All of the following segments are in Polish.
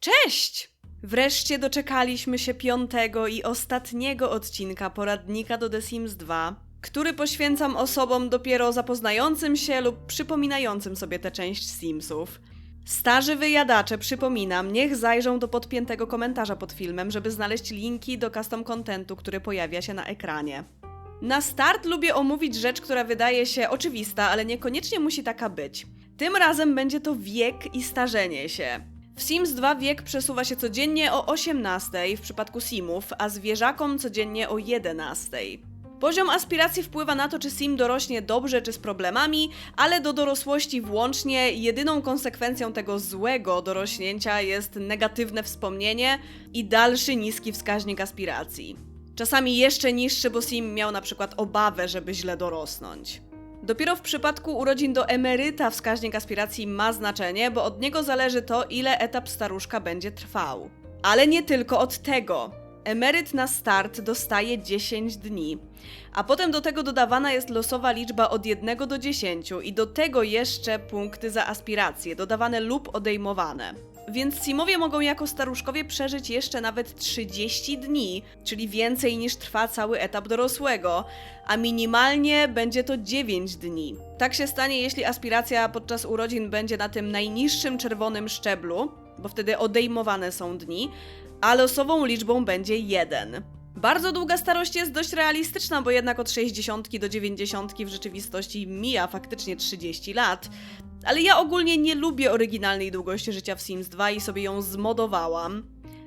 Cześć! Wreszcie doczekaliśmy się piątego i ostatniego odcinka poradnika do The Sims 2, który poświęcam osobom dopiero zapoznającym się lub przypominającym sobie tę część Simsów. Starzy wyjadacze, przypominam, niech zajrzą do podpiętego komentarza pod filmem, żeby znaleźć linki do custom contentu, który pojawia się na ekranie. Na start lubię omówić rzecz, która wydaje się oczywista, ale niekoniecznie musi taka być. Tym razem będzie to wiek i starzenie się. W Sims 2 wiek przesuwa się codziennie o 18 w przypadku Simów, a zwierzakom codziennie o 11. Poziom aspiracji wpływa na to, czy Sim dorośnie dobrze czy z problemami, ale do dorosłości włącznie jedyną konsekwencją tego złego dorośnięcia jest negatywne wspomnienie i dalszy niski wskaźnik aspiracji. Czasami jeszcze niższy, bo Sim miał na przykład obawę, żeby źle dorosnąć. Dopiero w przypadku urodzin do emeryta wskaźnik aspiracji ma znaczenie, bo od niego zależy to, ile etap staruszka będzie trwał. Ale nie tylko od tego. Emeryt na start dostaje 10 dni, a potem do tego dodawana jest losowa liczba od 1 do 10 i do tego jeszcze punkty za aspiracje, dodawane lub odejmowane. Więc Simowie mogą jako staruszkowie przeżyć jeszcze nawet 30 dni, czyli więcej niż trwa cały etap dorosłego, a minimalnie będzie to 9 dni. Tak się stanie, jeśli aspiracja podczas urodzin będzie na tym najniższym czerwonym szczeblu, bo wtedy odejmowane są dni, a losową liczbą będzie 1. Bardzo długa starość jest dość realistyczna, bo jednak od 60 do 90 w rzeczywistości mija faktycznie 30 lat. Ale ja ogólnie nie lubię oryginalnej długości życia w Sims 2 i sobie ją zmodowałam,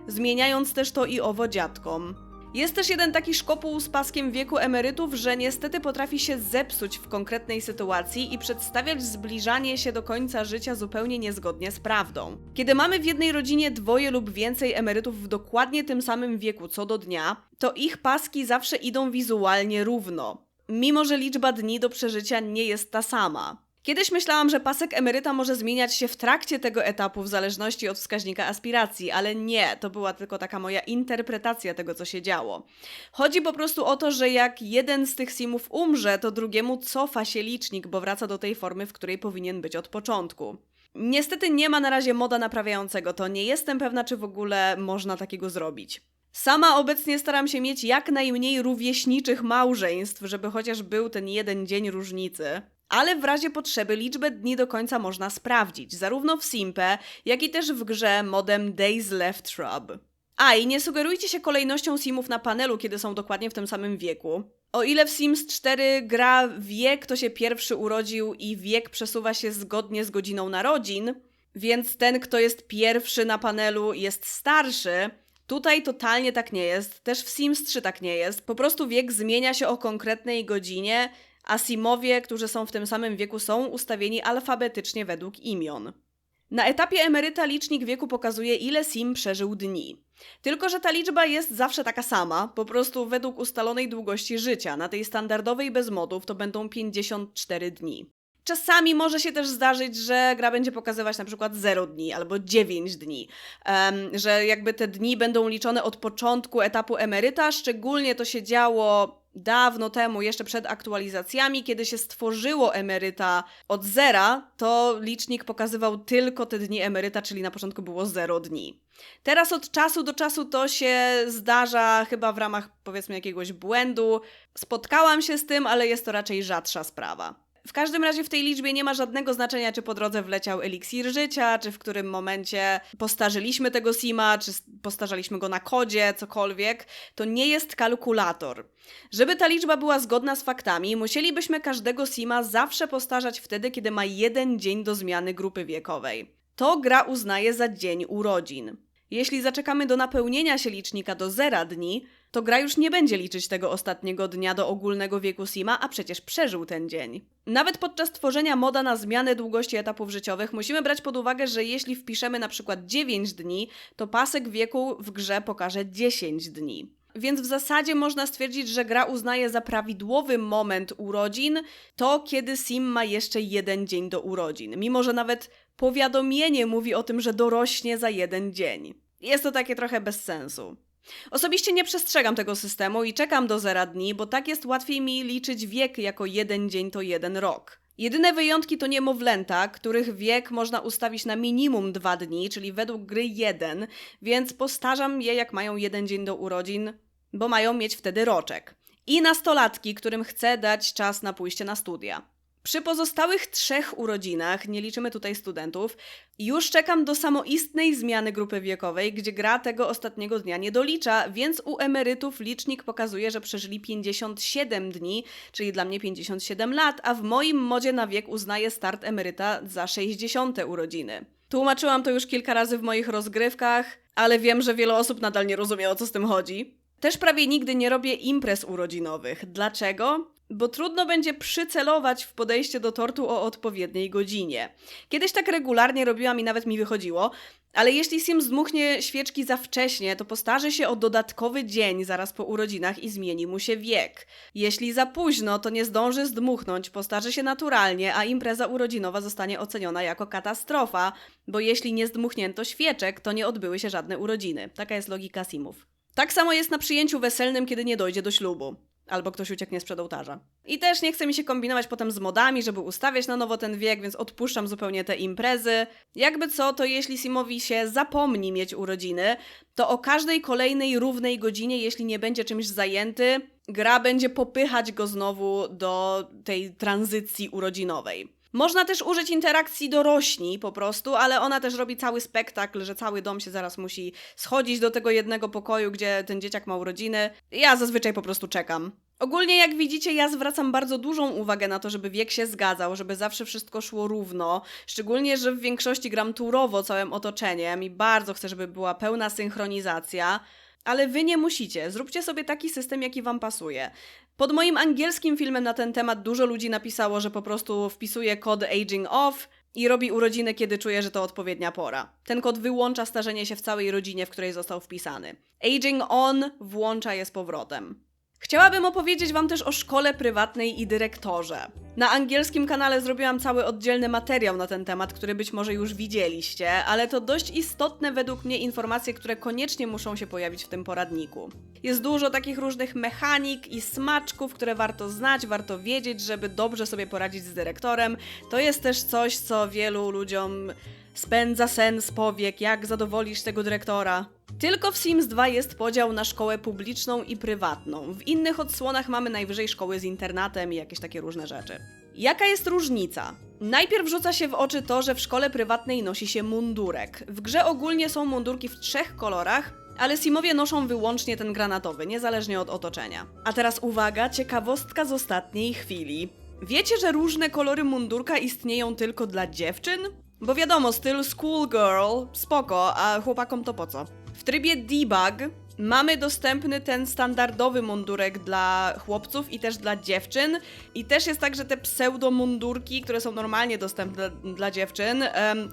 zmieniając też to i owo dziadkom. Jest też jeden taki szkopuł z paskiem wieku emerytów, że niestety potrafi się zepsuć w konkretnej sytuacji i przedstawiać zbliżanie się do końca życia zupełnie niezgodnie z prawdą. Kiedy mamy w jednej rodzinie dwoje lub więcej emerytów w dokładnie tym samym wieku co do dnia, to ich paski zawsze idą wizualnie równo, mimo że liczba dni do przeżycia nie jest ta sama. Kiedyś myślałam, że pasek emeryta może zmieniać się w trakcie tego etapu w zależności od wskaźnika aspiracji, ale nie, to była tylko taka moja interpretacja tego, co się działo. Chodzi po prostu o to, że jak jeden z tych simów umrze, to drugiemu cofa się licznik, bo wraca do tej formy, w której powinien być od początku. Niestety nie ma na razie moda naprawiającego to, nie jestem pewna, czy w ogóle można takiego zrobić. Sama obecnie staram się mieć jak najmniej rówieśniczych małżeństw, żeby chociaż był ten jeden dzień różnicy ale w razie potrzeby liczbę dni do końca można sprawdzić, zarówno w Simpe, jak i też w grze modem Days Left Shrub. A i nie sugerujcie się kolejnością simów na panelu, kiedy są dokładnie w tym samym wieku. O ile w Sims 4 gra wie, kto się pierwszy urodził i wiek przesuwa się zgodnie z godziną narodzin, więc ten, kto jest pierwszy na panelu, jest starszy, Tutaj totalnie tak nie jest, też w Sims 3 tak nie jest. Po prostu wiek zmienia się o konkretnej godzinie a Simowie, którzy są w tym samym wieku, są ustawieni alfabetycznie według imion. Na etapie emeryta licznik wieku pokazuje, ile Sim przeżył dni. Tylko, że ta liczba jest zawsze taka sama, po prostu według ustalonej długości życia. Na tej standardowej bez modów to będą 54 dni. Czasami może się też zdarzyć, że gra będzie pokazywać na przykład 0 dni albo 9 dni, um, że jakby te dni będą liczone od początku etapu emeryta. Szczególnie to się działo dawno temu, jeszcze przed aktualizacjami, kiedy się stworzyło emeryta od zera, to licznik pokazywał tylko te dni emeryta, czyli na początku było 0 dni. Teraz od czasu do czasu to się zdarza chyba w ramach powiedzmy jakiegoś błędu. Spotkałam się z tym, ale jest to raczej rzadsza sprawa. W każdym razie w tej liczbie nie ma żadnego znaczenia, czy po drodze wleciał eliksir życia, czy w którym momencie postarzyliśmy tego sima, czy postarzaliśmy go na kodzie, cokolwiek. To nie jest kalkulator. Żeby ta liczba była zgodna z faktami, musielibyśmy każdego sima zawsze postarzać wtedy, kiedy ma jeden dzień do zmiany grupy wiekowej. To gra uznaje za dzień urodzin. Jeśli zaczekamy do napełnienia się licznika do zera dni, to gra już nie będzie liczyć tego ostatniego dnia do ogólnego wieku Sima, a przecież przeżył ten dzień. Nawet podczas tworzenia moda na zmianę długości etapów życiowych musimy brać pod uwagę, że jeśli wpiszemy na przykład 9 dni, to pasek wieku w grze pokaże 10 dni. Więc w zasadzie można stwierdzić, że gra uznaje za prawidłowy moment urodzin to, kiedy Sim ma jeszcze jeden dzień do urodzin, mimo że nawet powiadomienie mówi o tym, że dorośnie za jeden dzień. Jest to takie trochę bez sensu. Osobiście nie przestrzegam tego systemu i czekam do zera dni, bo tak jest łatwiej mi liczyć wiek jako jeden dzień to jeden rok. Jedyne wyjątki to niemowlęta, których wiek można ustawić na minimum dwa dni, czyli według gry jeden, więc postarzam je jak mają jeden dzień do urodzin, bo mają mieć wtedy roczek. I nastolatki, którym chcę dać czas na pójście na studia. Przy pozostałych trzech urodzinach, nie liczymy tutaj studentów, już czekam do samoistnej zmiany grupy wiekowej, gdzie gra tego ostatniego dnia nie dolicza, więc u emerytów licznik pokazuje, że przeżyli 57 dni, czyli dla mnie 57 lat, a w moim modzie na wiek uznaje start emeryta za 60 urodziny. Tłumaczyłam to już kilka razy w moich rozgrywkach, ale wiem, że wiele osób nadal nie rozumie o co z tym chodzi. Też prawie nigdy nie robię imprez urodzinowych. Dlaczego? Bo trudno będzie przycelować w podejście do tortu o odpowiedniej godzinie. Kiedyś tak regularnie robiłam i nawet mi wychodziło, ale jeśli Sim zdmuchnie świeczki za wcześnie, to postarzy się o dodatkowy dzień zaraz po urodzinach i zmieni mu się wiek. Jeśli za późno, to nie zdąży zdmuchnąć, postarzy się naturalnie, a impreza urodzinowa zostanie oceniona jako katastrofa, bo jeśli nie zdmuchnięto świeczek, to nie odbyły się żadne urodziny. Taka jest logika Simów. Tak samo jest na przyjęciu weselnym, kiedy nie dojdzie do ślubu. Albo ktoś ucieknie sprzed ołtarza. I też nie chce mi się kombinować potem z modami, żeby ustawiać na nowo ten wiek, więc odpuszczam zupełnie te imprezy. Jakby co, to jeśli Simowi się zapomni mieć urodziny, to o każdej kolejnej równej godzinie, jeśli nie będzie czymś zajęty, gra będzie popychać go znowu do tej tranzycji urodzinowej. Można też użyć interakcji dorośli po prostu, ale ona też robi cały spektakl, że cały dom się zaraz musi schodzić do tego jednego pokoju, gdzie ten dzieciak ma urodziny. Ja zazwyczaj po prostu czekam. Ogólnie, jak widzicie, ja zwracam bardzo dużą uwagę na to, żeby wiek się zgadzał, żeby zawsze wszystko szło równo. Szczególnie, że w większości gram turowo całym otoczeniem i bardzo chcę, żeby była pełna synchronizacja. Ale wy nie musicie. Zróbcie sobie taki system, jaki wam pasuje. Pod moim angielskim filmem na ten temat dużo ludzi napisało, że po prostu wpisuje kod aging off i robi urodziny, kiedy czuje, że to odpowiednia pora. Ten kod wyłącza starzenie się w całej rodzinie, w której został wpisany. Aging on włącza je z powrotem. Chciałabym opowiedzieć Wam też o szkole prywatnej i dyrektorze. Na angielskim kanale zrobiłam cały oddzielny materiał na ten temat, który być może już widzieliście, ale to dość istotne według mnie informacje, które koniecznie muszą się pojawić w tym poradniku. Jest dużo takich różnych mechanik i smaczków, które warto znać, warto wiedzieć, żeby dobrze sobie poradzić z dyrektorem. To jest też coś, co wielu ludziom spędza sen z powiek, jak zadowolisz tego dyrektora. Tylko w Sims 2 jest podział na szkołę publiczną i prywatną. W innych odsłonach mamy najwyżej szkoły z internatem i jakieś takie różne rzeczy. Jaka jest różnica? Najpierw rzuca się w oczy to, że w szkole prywatnej nosi się mundurek. W grze ogólnie są mundurki w trzech kolorach, ale Simowie noszą wyłącznie ten granatowy, niezależnie od otoczenia. A teraz uwaga, ciekawostka z ostatniej chwili. Wiecie, że różne kolory mundurka istnieją tylko dla dziewczyn? Bo wiadomo, styl schoolgirl, spoko, a chłopakom to po co? W trybie debug mamy dostępny ten standardowy mundurek dla chłopców i też dla dziewczyn. I też jest tak, że te pseudomundurki, które są normalnie dostępne dla dziewczyn,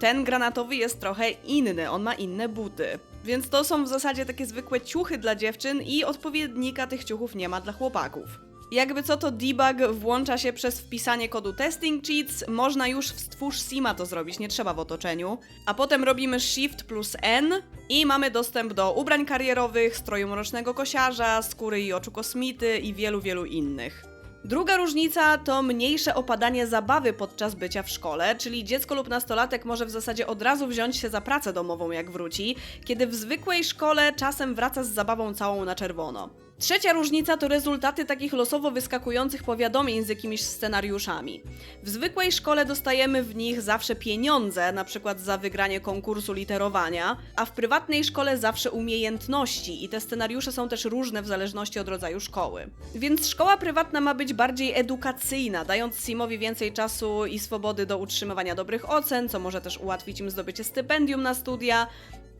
ten granatowy jest trochę inny, on ma inne buty. Więc to są w zasadzie takie zwykłe ciuchy dla dziewczyn i odpowiednika tych ciuchów nie ma dla chłopaków. Jakby co to debug włącza się przez wpisanie kodu testing cheats, można już w stwórz sima to zrobić, nie trzeba w otoczeniu. A potem robimy shift plus n i mamy dostęp do ubrań karierowych, stroju mrocznego kosiarza, skóry i oczu kosmity i wielu, wielu innych. Druga różnica to mniejsze opadanie zabawy podczas bycia w szkole, czyli dziecko lub nastolatek może w zasadzie od razu wziąć się za pracę domową jak wróci, kiedy w zwykłej szkole czasem wraca z zabawą całą na czerwono. Trzecia różnica to rezultaty takich losowo wyskakujących powiadomień z jakimiś scenariuszami. W zwykłej szkole dostajemy w nich zawsze pieniądze, na przykład za wygranie konkursu literowania, a w prywatnej szkole zawsze umiejętności i te scenariusze są też różne w zależności od rodzaju szkoły. Więc szkoła prywatna ma być bardziej edukacyjna, dając Simowi więcej czasu i swobody do utrzymywania dobrych ocen, co może też ułatwić im zdobycie stypendium na studia,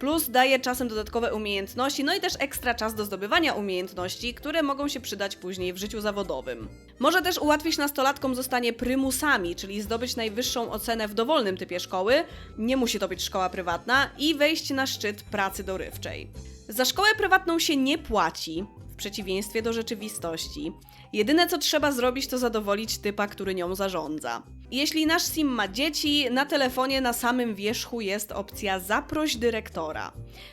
Plus daje czasem dodatkowe umiejętności, no i też ekstra czas do zdobywania umiejętności, które mogą się przydać później w życiu zawodowym. Może też ułatwić nastolatkom zostanie prymusami, czyli zdobyć najwyższą ocenę w dowolnym typie szkoły, nie musi to być szkoła prywatna, i wejść na szczyt pracy dorywczej. Za szkołę prywatną się nie płaci, w przeciwieństwie do rzeczywistości. Jedyne co trzeba zrobić to zadowolić typa, który nią zarządza. Jeśli nasz sim ma dzieci, na telefonie na samym wierzchu jest opcja Zaproś dyrektora.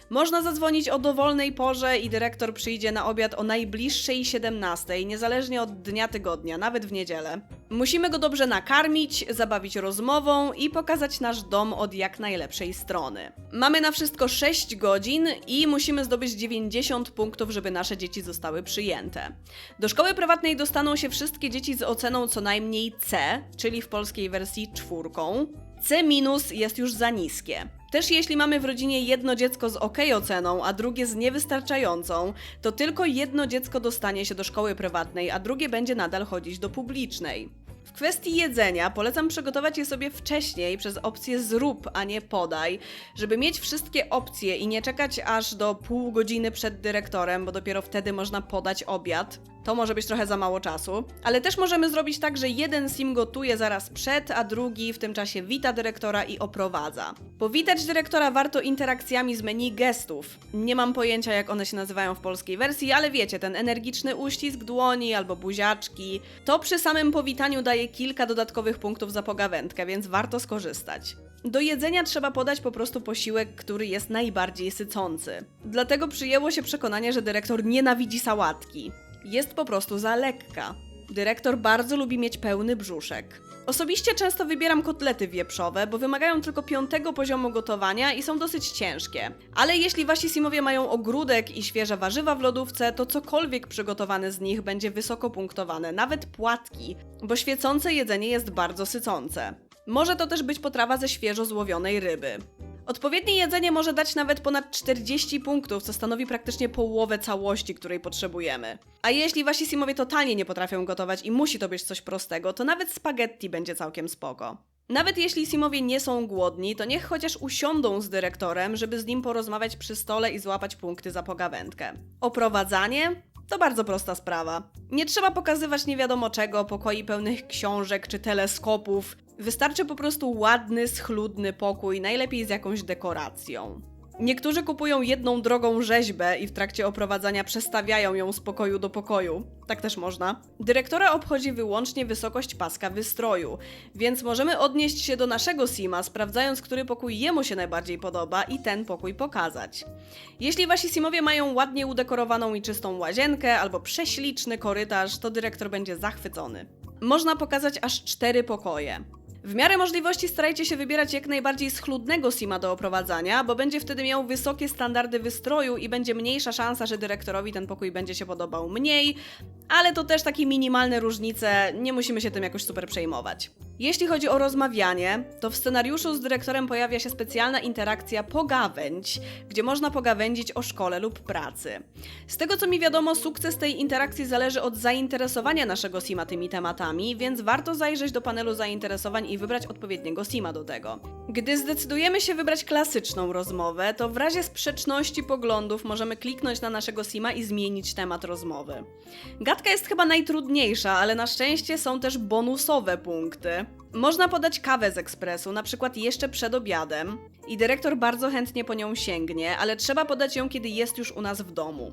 Można zadzwonić o dowolnej porze i dyrektor przyjdzie na obiad o najbliższej 17, niezależnie od dnia tygodnia, nawet w niedzielę. Musimy go dobrze nakarmić, zabawić rozmową i pokazać nasz dom od jak najlepszej strony. Mamy na wszystko 6 godzin i musimy zdobyć 90 punktów, żeby nasze dzieci zostały przyjęte. Do szkoły prywatnej dostaną się wszystkie dzieci z oceną co najmniej C, czyli w polskiej wersji czwórką. C jest już za niskie. Też jeśli mamy w rodzinie jedno dziecko z ok oceną, a drugie z niewystarczającą, to tylko jedno dziecko dostanie się do szkoły prywatnej, a drugie będzie nadal chodzić do publicznej. W kwestii jedzenia polecam przygotować je sobie wcześniej przez opcję zrób, a nie podaj, żeby mieć wszystkie opcje i nie czekać aż do pół godziny przed dyrektorem, bo dopiero wtedy można podać obiad. To może być trochę za mało czasu, ale też możemy zrobić tak, że jeden sim gotuje zaraz przed, a drugi w tym czasie wita dyrektora i oprowadza. Powitać dyrektora warto interakcjami z menu gestów. Nie mam pojęcia, jak one się nazywają w polskiej wersji, ale wiecie, ten energiczny uścisk dłoni albo buziaczki. To przy samym powitaniu daje kilka dodatkowych punktów za pogawędkę, więc warto skorzystać. Do jedzenia trzeba podać po prostu posiłek, który jest najbardziej sycący. Dlatego przyjęło się przekonanie, że dyrektor nienawidzi sałatki. Jest po prostu za lekka. Dyrektor bardzo lubi mieć pełny brzuszek. Osobiście często wybieram kotlety wieprzowe, bo wymagają tylko piątego poziomu gotowania i są dosyć ciężkie. Ale jeśli wasi simowie mają ogródek i świeże warzywa w lodówce, to cokolwiek przygotowane z nich będzie wysoko punktowane, nawet płatki, bo świecące jedzenie jest bardzo sycące. Może to też być potrawa ze świeżo złowionej ryby. Odpowiednie jedzenie może dać nawet ponad 40 punktów, co stanowi praktycznie połowę całości, której potrzebujemy. A jeśli wasi simowie totalnie nie potrafią gotować i musi to być coś prostego, to nawet spaghetti będzie całkiem spoko. Nawet jeśli simowie nie są głodni, to niech chociaż usiądą z dyrektorem, żeby z nim porozmawiać przy stole i złapać punkty za pogawędkę. Oprowadzanie? To bardzo prosta sprawa. Nie trzeba pokazywać nie wiadomo czego, pokoi pełnych książek czy teleskopów. Wystarczy po prostu ładny, schludny pokój, najlepiej z jakąś dekoracją. Niektórzy kupują jedną drogą rzeźbę i w trakcie oprowadzania przestawiają ją z pokoju do pokoju. Tak też można. Dyrektora obchodzi wyłącznie wysokość paska wystroju, więc możemy odnieść się do naszego Sima, sprawdzając, który pokój jemu się najbardziej podoba i ten pokój pokazać. Jeśli wasi Simowie mają ładnie udekorowaną i czystą łazienkę albo prześliczny korytarz, to dyrektor będzie zachwycony. Można pokazać aż cztery pokoje. W miarę możliwości starajcie się wybierać jak najbardziej schludnego sima do oprowadzania, bo będzie wtedy miał wysokie standardy wystroju i będzie mniejsza szansa, że dyrektorowi ten pokój będzie się podobał mniej, ale to też takie minimalne różnice, nie musimy się tym jakoś super przejmować. Jeśli chodzi o rozmawianie, to w scenariuszu z dyrektorem pojawia się specjalna interakcja pogawędź, gdzie można pogawędzić o szkole lub pracy. Z tego co mi wiadomo, sukces tej interakcji zależy od zainteresowania naszego Sima tymi tematami, więc warto zajrzeć do panelu zainteresowań wybrać odpowiedniego Sima do tego. Gdy zdecydujemy się wybrać klasyczną rozmowę, to w razie sprzeczności poglądów możemy kliknąć na naszego Sima i zmienić temat rozmowy. Gadka jest chyba najtrudniejsza, ale na szczęście są też bonusowe punkty. Można podać kawę z ekspresu, na przykład jeszcze przed obiadem, i dyrektor bardzo chętnie po nią sięgnie, ale trzeba podać ją, kiedy jest już u nas w domu.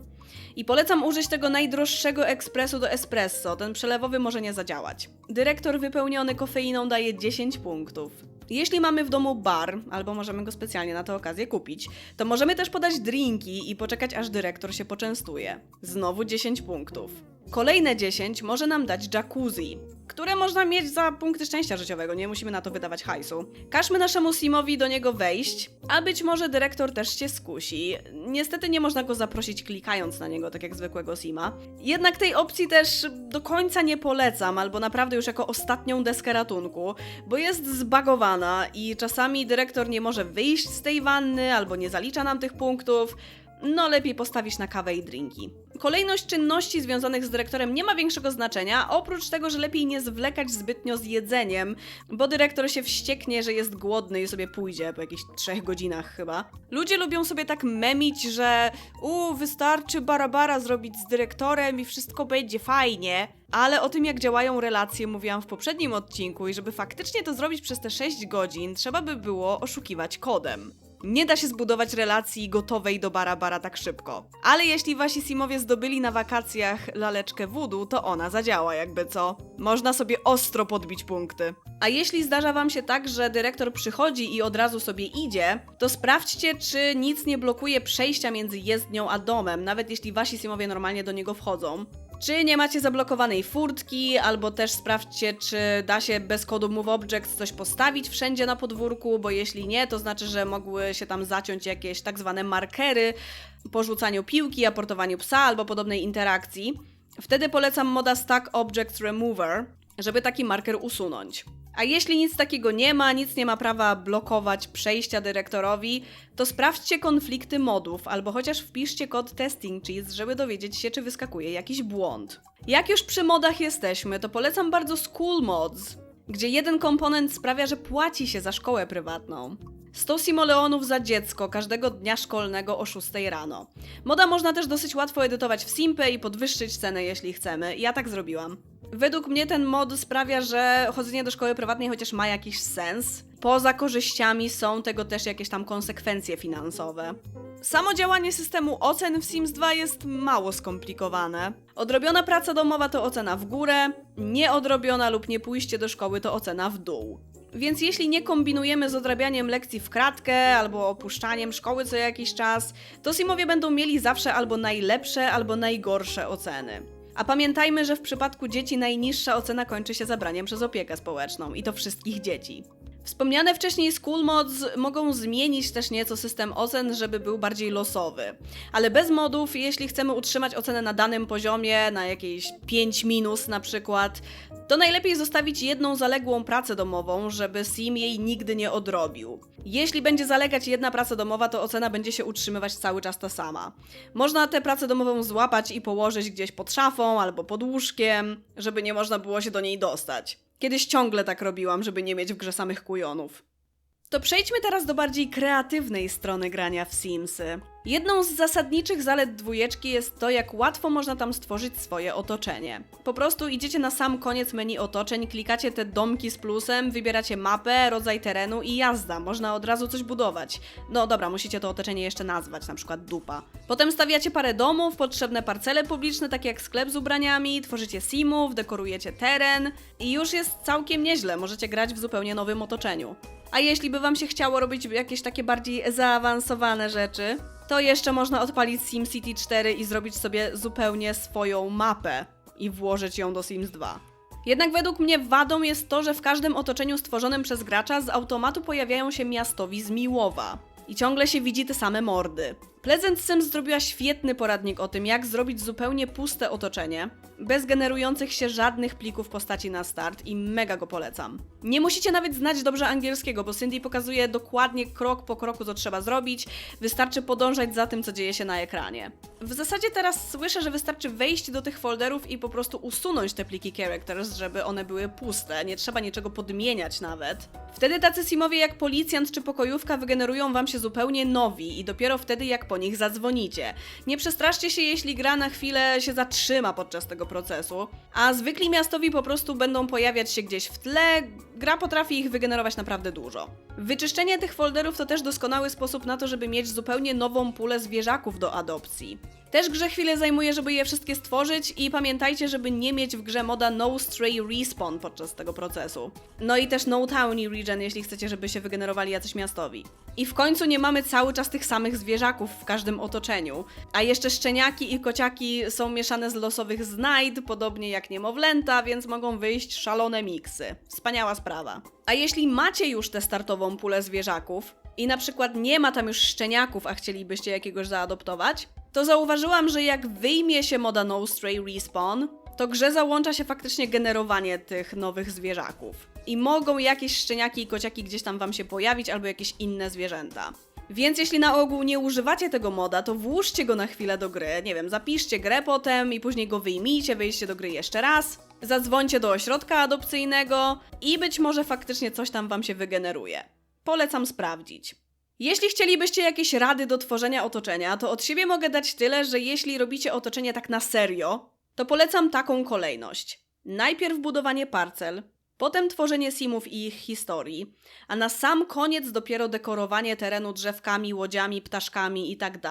I polecam użyć tego najdroższego ekspresu do espresso, ten przelewowy może nie zadziałać. Dyrektor wypełniony kofeiną daje 10 punktów. Jeśli mamy w domu bar, albo możemy go specjalnie na tę okazję kupić, to możemy też podać drinki i poczekać aż dyrektor się poczęstuje. Znowu 10 punktów. Kolejne 10 może nam dać jacuzzi, które można mieć za punkty szczęścia życiowego, nie musimy na to wydawać hajsu. Każmy naszemu Simowi do niego wejść, a być może dyrektor też się skusi. Niestety nie można go zaprosić klikając na niego, tak jak zwykłego Sima. Jednak tej opcji też do końca nie polecam, albo naprawdę już jako ostatnią deskę ratunku, bo jest zbagowana i czasami dyrektor nie może wyjść z tej wanny, albo nie zalicza nam tych punktów no lepiej postawić na kawę i drinki. Kolejność czynności związanych z dyrektorem nie ma większego znaczenia, oprócz tego, że lepiej nie zwlekać zbytnio z jedzeniem, bo dyrektor się wścieknie, że jest głodny i sobie pójdzie po jakichś trzech godzinach chyba. Ludzie lubią sobie tak memić, że u wystarczy barabara zrobić z dyrektorem i wszystko będzie fajnie. Ale o tym, jak działają relacje, mówiłam w poprzednim odcinku i żeby faktycznie to zrobić przez te 6 godzin, trzeba by było oszukiwać kodem. Nie da się zbudować relacji gotowej do bara-bara tak szybko. Ale jeśli wasi simowie zdobyli na wakacjach laleczkę voodoo, to ona zadziała jakby co. Można sobie ostro podbić punkty. A jeśli zdarza wam się tak, że dyrektor przychodzi i od razu sobie idzie, to sprawdźcie, czy nic nie blokuje przejścia między jezdnią a domem, nawet jeśli wasi simowie normalnie do niego wchodzą. Czy nie macie zablokowanej furtki, albo też sprawdźcie, czy da się bez kodu Move Objects coś postawić wszędzie na podwórku, bo jeśli nie, to znaczy, że mogły się tam zaciąć jakieś tak zwane markery po rzucaniu piłki, aportowaniu psa albo podobnej interakcji. Wtedy polecam moda Stack Objects Remover, żeby taki marker usunąć. A jeśli nic takiego nie ma, nic nie ma prawa blokować przejścia dyrektorowi, to sprawdźcie konflikty modów, albo chociaż wpiszcie kod testing cheese, żeby dowiedzieć się, czy wyskakuje jakiś błąd. Jak już przy modach jesteśmy, to polecam bardzo School Mods, gdzie jeden komponent sprawia, że płaci się za szkołę prywatną. 100 simoleonów za dziecko każdego dnia szkolnego o 6 rano. Moda można też dosyć łatwo edytować w Simpę i podwyższyć cenę, jeśli chcemy. Ja tak zrobiłam. Według mnie ten mod sprawia, że chodzenie do szkoły prywatnej chociaż ma jakiś sens. Poza korzyściami są tego też jakieś tam konsekwencje finansowe. Samo działanie systemu ocen w Sims 2 jest mało skomplikowane. Odrobiona praca domowa to ocena w górę, nieodrobiona lub nie pójście do szkoły to ocena w dół. Więc jeśli nie kombinujemy z odrabianiem lekcji w kratkę albo opuszczaniem szkoły co jakiś czas, to Simowie będą mieli zawsze albo najlepsze, albo najgorsze oceny. A pamiętajmy, że w przypadku dzieci najniższa ocena kończy się zabraniem przez opiekę społeczną i to wszystkich dzieci. Wspomniane wcześniej School Mods mogą zmienić też nieco system ocen, żeby był bardziej losowy. Ale bez modów, jeśli chcemy utrzymać ocenę na danym poziomie, na jakieś 5 minus na przykład, to najlepiej zostawić jedną zaległą pracę domową, żeby Sim jej nigdy nie odrobił. Jeśli będzie zalegać jedna praca domowa, to ocena będzie się utrzymywać cały czas ta sama. Można tę pracę domową złapać i położyć gdzieś pod szafą albo pod łóżkiem, żeby nie można było się do niej dostać. Kiedyś ciągle tak robiłam, żeby nie mieć w grze samych kujonów. To przejdźmy teraz do bardziej kreatywnej strony grania w Simsy. Jedną z zasadniczych zalet dwójeczki jest to, jak łatwo można tam stworzyć swoje otoczenie. Po prostu idziecie na sam koniec menu otoczeń, klikacie te domki z plusem, wybieracie mapę, rodzaj terenu i jazda, można od razu coś budować. No dobra, musicie to otoczenie jeszcze nazwać, na przykład dupa. Potem stawiacie parę domów, potrzebne parcele publiczne, takie jak sklep z ubraniami, tworzycie simów, dekorujecie teren i już jest całkiem nieźle, możecie grać w zupełnie nowym otoczeniu. A jeśli by wam się chciało robić jakieś takie bardziej zaawansowane rzeczy, to jeszcze można odpalić SimCity 4 i zrobić sobie zupełnie swoją mapę i włożyć ją do Sims 2. Jednak według mnie wadą jest to, że w każdym otoczeniu stworzonym przez gracza z automatu pojawiają się miastowi z Miłowa. I ciągle się widzi te same mordy. Pleasant Sims zrobiła świetny poradnik o tym, jak zrobić zupełnie puste otoczenie, bez generujących się żadnych plików postaci na start i mega go polecam. Nie musicie nawet znać dobrze angielskiego, bo Cindy pokazuje dokładnie krok po kroku, co trzeba zrobić, wystarczy podążać za tym, co dzieje się na ekranie. W zasadzie teraz słyszę, że wystarczy wejść do tych folderów i po prostu usunąć te pliki characters, żeby one były puste, nie trzeba niczego podmieniać nawet. Wtedy tacy simowie jak policjant czy pokojówka wygenerują wam się zupełnie nowi i dopiero wtedy jak po nich zadzwonicie. Nie przestraszcie się, jeśli gra na chwilę się zatrzyma podczas tego procesu, a zwykli miastowi po prostu będą pojawiać się gdzieś w tle, gra potrafi ich wygenerować naprawdę dużo. Wyczyszczenie tych folderów to też doskonały sposób na to, żeby mieć zupełnie nową pulę zwierzaków do adopcji. Też grze chwilę zajmuje, żeby je wszystkie stworzyć i pamiętajcie, żeby nie mieć w grze moda No Stray Respawn podczas tego procesu. No i też No Towny Regen, jeśli chcecie, żeby się wygenerowali jacyś miastowi. I w końcu nie mamy cały czas tych samych zwierzaków w każdym otoczeniu. A jeszcze szczeniaki i kociaki są mieszane z losowych znajd, podobnie jak niemowlęta, więc mogą wyjść szalone miksy. Wspaniała sprawa. A jeśli macie już tę startową pulę zwierzaków i na przykład nie ma tam już szczeniaków, a chcielibyście jakiegoś zaadoptować, to zauważyłam, że jak wyjmie się moda No Stray Respawn, to grze załącza się faktycznie generowanie tych nowych zwierzaków. I mogą jakieś szczeniaki i kociaki gdzieś tam wam się pojawić, albo jakieś inne zwierzęta. Więc jeśli na ogół nie używacie tego moda, to włóżcie go na chwilę do gry. Nie wiem, zapiszcie grę potem i później go wyjmijcie, wyjście do gry jeszcze raz. Zadzwońcie do ośrodka adopcyjnego i być może faktycznie coś tam wam się wygeneruje. Polecam sprawdzić. Jeśli chcielibyście jakieś rady do tworzenia otoczenia, to od siebie mogę dać tyle, że jeśli robicie otoczenie tak na serio, to polecam taką kolejność. Najpierw budowanie parcel, Potem tworzenie simów i ich historii, a na sam koniec dopiero dekorowanie terenu drzewkami, łodziami, ptaszkami itd.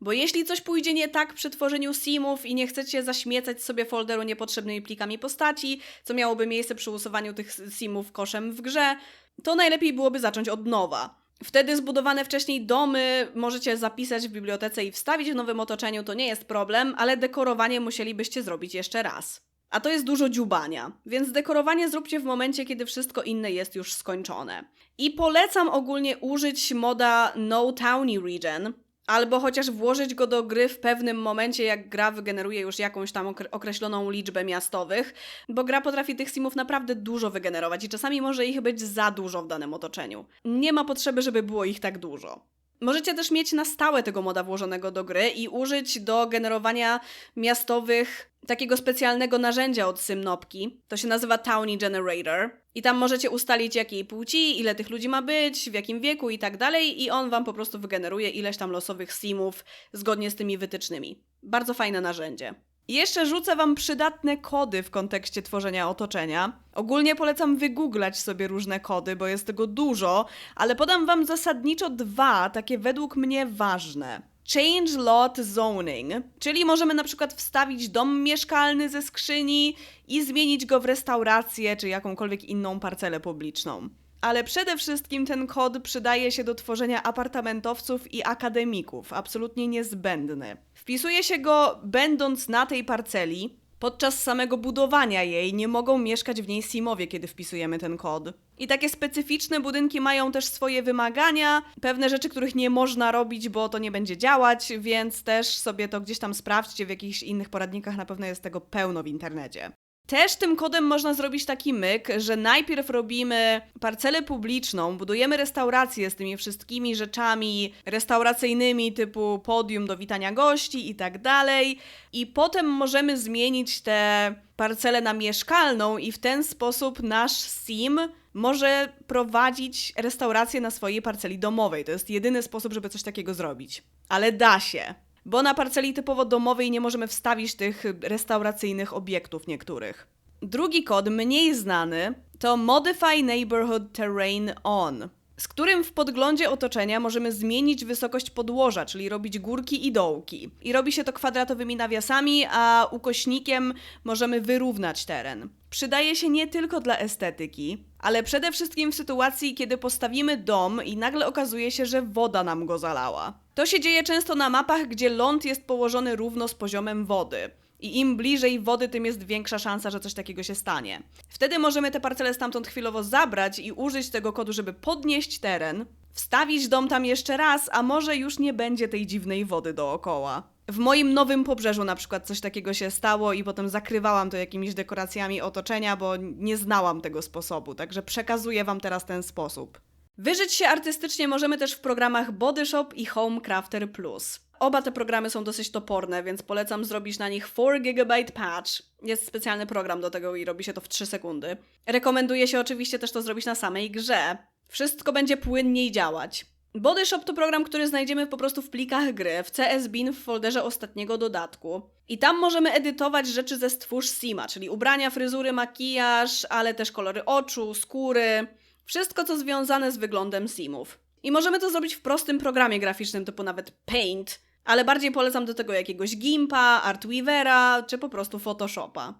Bo jeśli coś pójdzie nie tak przy tworzeniu simów i nie chcecie zaśmiecać sobie folderu niepotrzebnymi plikami postaci, co miałoby miejsce przy usuwaniu tych simów koszem w grze, to najlepiej byłoby zacząć od nowa. Wtedy zbudowane wcześniej domy możecie zapisać w bibliotece i wstawić w nowym otoczeniu, to nie jest problem, ale dekorowanie musielibyście zrobić jeszcze raz. A to jest dużo dziubania, więc dekorowanie zróbcie w momencie, kiedy wszystko inne jest już skończone. I polecam ogólnie użyć moda No Townie Region, albo chociaż włożyć go do gry w pewnym momencie, jak gra wygeneruje już jakąś tam okre- określoną liczbę miastowych, bo gra potrafi tych simów naprawdę dużo wygenerować i czasami może ich być za dużo w danym otoczeniu. Nie ma potrzeby, żeby było ich tak dużo. Możecie też mieć na stałe tego moda włożonego do gry i użyć do generowania miastowych takiego specjalnego narzędzia od Symnopki. To się nazywa Townie Generator. I tam możecie ustalić jakiej płci, ile tych ludzi ma być, w jakim wieku i tak dalej i on wam po prostu wygeneruje ileś tam losowych simów zgodnie z tymi wytycznymi. Bardzo fajne narzędzie. Jeszcze rzucę Wam przydatne kody w kontekście tworzenia otoczenia. Ogólnie polecam wygooglać sobie różne kody, bo jest tego dużo, ale podam Wam zasadniczo dwa, takie według mnie ważne. Change lot zoning, czyli możemy na przykład wstawić dom mieszkalny ze skrzyni i zmienić go w restaurację czy jakąkolwiek inną parcelę publiczną. Ale przede wszystkim ten kod przydaje się do tworzenia apartamentowców i akademików, absolutnie niezbędny. Wpisuje się go będąc na tej parceli. Podczas samego budowania jej nie mogą mieszkać w niej simowie, kiedy wpisujemy ten kod. I takie specyficzne budynki mają też swoje wymagania, pewne rzeczy, których nie można robić, bo to nie będzie działać, więc też sobie to gdzieś tam sprawdźcie w jakichś innych poradnikach, na pewno jest tego pełno w internecie. Też tym kodem można zrobić taki myk, że najpierw robimy parcelę publiczną, budujemy restaurację z tymi wszystkimi rzeczami restauracyjnymi typu podium do witania gości i tak dalej, i potem możemy zmienić tę parcelę na mieszkalną i w ten sposób nasz sim może prowadzić restaurację na swojej parceli domowej. To jest jedyny sposób, żeby coś takiego zrobić. Ale da się. Bo na parceli typowo domowej nie możemy wstawić tych restauracyjnych obiektów niektórych. Drugi kod, mniej znany, to Modify Neighborhood Terrain On, z którym w podglądzie otoczenia możemy zmienić wysokość podłoża, czyli robić górki i dołki. I robi się to kwadratowymi nawiasami, a ukośnikiem możemy wyrównać teren. Przydaje się nie tylko dla estetyki, ale przede wszystkim w sytuacji, kiedy postawimy dom i nagle okazuje się, że woda nam go zalała. To się dzieje często na mapach, gdzie ląd jest położony równo z poziomem wody. I im bliżej wody, tym jest większa szansa, że coś takiego się stanie. Wtedy możemy te parcele stamtąd chwilowo zabrać i użyć tego kodu, żeby podnieść teren, wstawić dom tam jeszcze raz, a może już nie będzie tej dziwnej wody dookoła. W moim nowym pobrzeżu na przykład coś takiego się stało i potem zakrywałam to jakimiś dekoracjami otoczenia, bo nie znałam tego sposobu, także przekazuję wam teraz ten sposób. Wyżyć się artystycznie możemy też w programach Body Shop i Home Crafter Plus. Oba te programy są dosyć toporne, więc polecam zrobić na nich 4 GB patch. Jest specjalny program do tego i robi się to w 3 sekundy. Rekomenduje się oczywiście też to zrobić na samej grze. Wszystko będzie płynniej działać. Body Shop to program, który znajdziemy po prostu w plikach gry, w CS Bin w folderze ostatniego dodatku. I tam możemy edytować rzeczy ze stwórz Sima, czyli ubrania, fryzury, makijaż, ale też kolory oczu, skóry. Wszystko, co związane z wyglądem Simów. I możemy to zrobić w prostym programie graficznym, typu nawet Paint, ale bardziej polecam do tego jakiegoś Gimpa, Artweavera czy po prostu Photoshopa.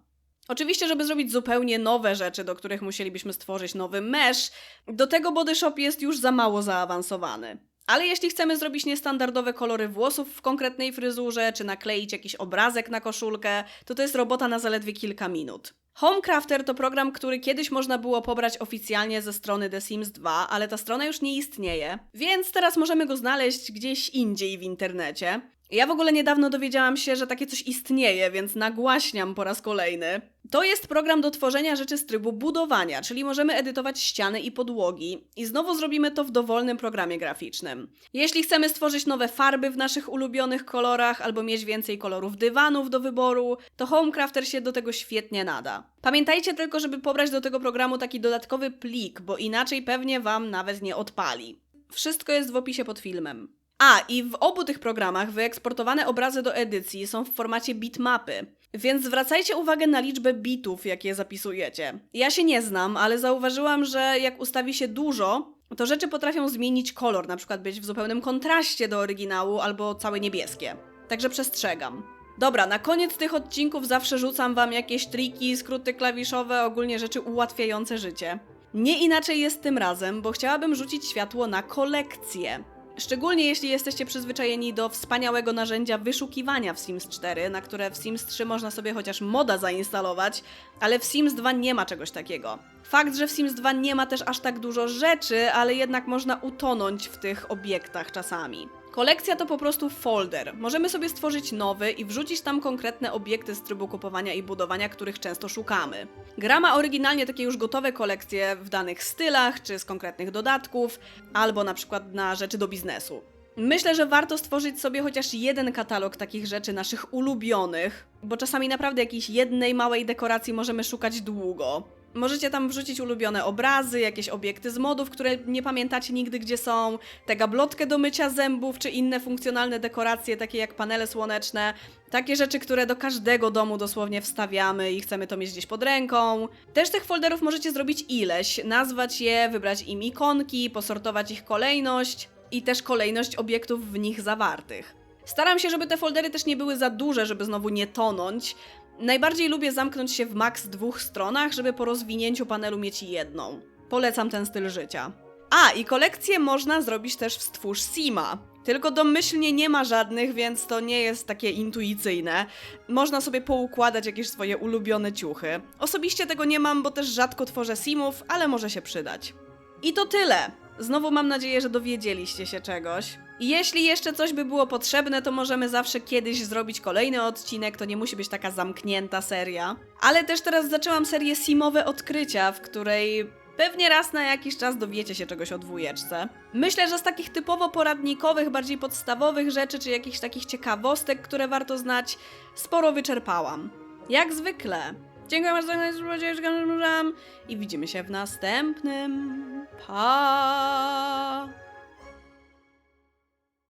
Oczywiście, żeby zrobić zupełnie nowe rzeczy, do których musielibyśmy stworzyć nowy mesh, do tego Body Shop jest już za mało zaawansowany. Ale jeśli chcemy zrobić niestandardowe kolory włosów w konkretnej fryzurze, czy nakleić jakiś obrazek na koszulkę, to to jest robota na zaledwie kilka minut. Homecrafter to program, który kiedyś można było pobrać oficjalnie ze strony The Sims 2, ale ta strona już nie istnieje, więc teraz możemy go znaleźć gdzieś indziej w internecie. Ja w ogóle niedawno dowiedziałam się, że takie coś istnieje, więc nagłaśniam po raz kolejny. To jest program do tworzenia rzeczy z trybu budowania, czyli możemy edytować ściany i podłogi i znowu zrobimy to w dowolnym programie graficznym. Jeśli chcemy stworzyć nowe farby w naszych ulubionych kolorach albo mieć więcej kolorów dywanów do wyboru, to Homecrafter się do tego świetnie nada. Pamiętajcie tylko, żeby pobrać do tego programu taki dodatkowy plik, bo inaczej pewnie Wam nawet nie odpali. Wszystko jest w opisie pod filmem. A, i w obu tych programach wyeksportowane obrazy do edycji są w formacie bitmapy, więc zwracajcie uwagę na liczbę bitów, jakie zapisujecie. Ja się nie znam, ale zauważyłam, że jak ustawi się dużo, to rzeczy potrafią zmienić kolor, na przykład być w zupełnym kontraście do oryginału albo całe niebieskie. Także przestrzegam. Dobra, na koniec tych odcinków zawsze rzucam wam jakieś triki, skróty klawiszowe, ogólnie rzeczy ułatwiające życie. Nie inaczej jest tym razem, bo chciałabym rzucić światło na kolekcję. Szczególnie jeśli jesteście przyzwyczajeni do wspaniałego narzędzia wyszukiwania w Sims 4, na które w Sims 3 można sobie chociaż moda zainstalować, ale w Sims 2 nie ma czegoś takiego. Fakt, że w Sims 2 nie ma też aż tak dużo rzeczy, ale jednak można utonąć w tych obiektach czasami. Kolekcja to po prostu folder. Możemy sobie stworzyć nowy i wrzucić tam konkretne obiekty z trybu kupowania i budowania, których często szukamy. Gra ma oryginalnie takie już gotowe kolekcje w danych stylach czy z konkretnych dodatków, albo na przykład na rzeczy do biznesu. Myślę, że warto stworzyć sobie chociaż jeden katalog takich rzeczy naszych ulubionych, bo czasami naprawdę jakiejś jednej małej dekoracji możemy szukać długo. Możecie tam wrzucić ulubione obrazy, jakieś obiekty z modów, które nie pamiętacie nigdy gdzie są, tę gablotkę do mycia zębów, czy inne funkcjonalne dekoracje, takie jak panele słoneczne. Takie rzeczy, które do każdego domu dosłownie wstawiamy i chcemy to mieć gdzieś pod ręką. Też tych folderów możecie zrobić ileś, nazwać je, wybrać im ikonki, posortować ich kolejność i też kolejność obiektów w nich zawartych. Staram się, żeby te foldery też nie były za duże, żeby znowu nie tonąć. Najbardziej lubię zamknąć się w maks dwóch stronach, żeby po rozwinięciu panelu mieć jedną. Polecam ten styl życia. A, i kolekcję można zrobić też w Stwórz Sima. Tylko domyślnie nie ma żadnych, więc to nie jest takie intuicyjne. Można sobie poukładać jakieś swoje ulubione ciuchy. Osobiście tego nie mam, bo też rzadko tworzę simów, ale może się przydać. I to tyle. Znowu mam nadzieję, że dowiedzieliście się czegoś. I Jeśli jeszcze coś by było potrzebne, to możemy zawsze kiedyś zrobić kolejny odcinek, to nie musi być taka zamknięta seria. Ale też teraz zaczęłam serię Simowe Odkrycia, w której pewnie raz na jakiś czas dowiecie się czegoś o dwójeczce. Myślę, że z takich typowo poradnikowych, bardziej podstawowych rzeczy, czy jakichś takich ciekawostek, które warto znać, sporo wyczerpałam. Jak zwykle. Dziękuję bardzo za oglądanie i widzimy się w następnym. Pa!